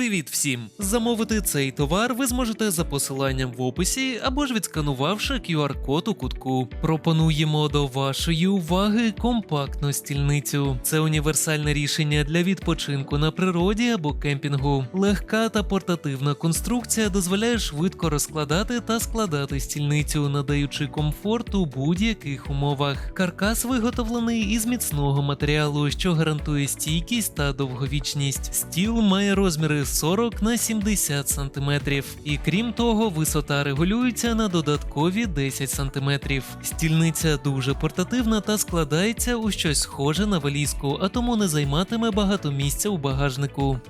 Привіт всім! Замовити цей товар ви зможете за посиланням в описі або ж відсканувавши QR-код у кутку. Пропонуємо до вашої уваги компактну стільницю. Це універсальне рішення для відпочинку на природі або кемпінгу. Легка та портативна конструкція дозволяє швидко розкладати та складати стільницю, надаючи комфорт у будь-яких умовах. Каркас виготовлений із міцного матеріалу, що гарантує стійкість та довговічність. Стіл має розміри 40 на 70 см. І крім того, висота регулюється на додаткові 10 см. Стільниця дуже портативна та складається у щось схоже на валізку, а тому не займатиме багато місця у багажнику.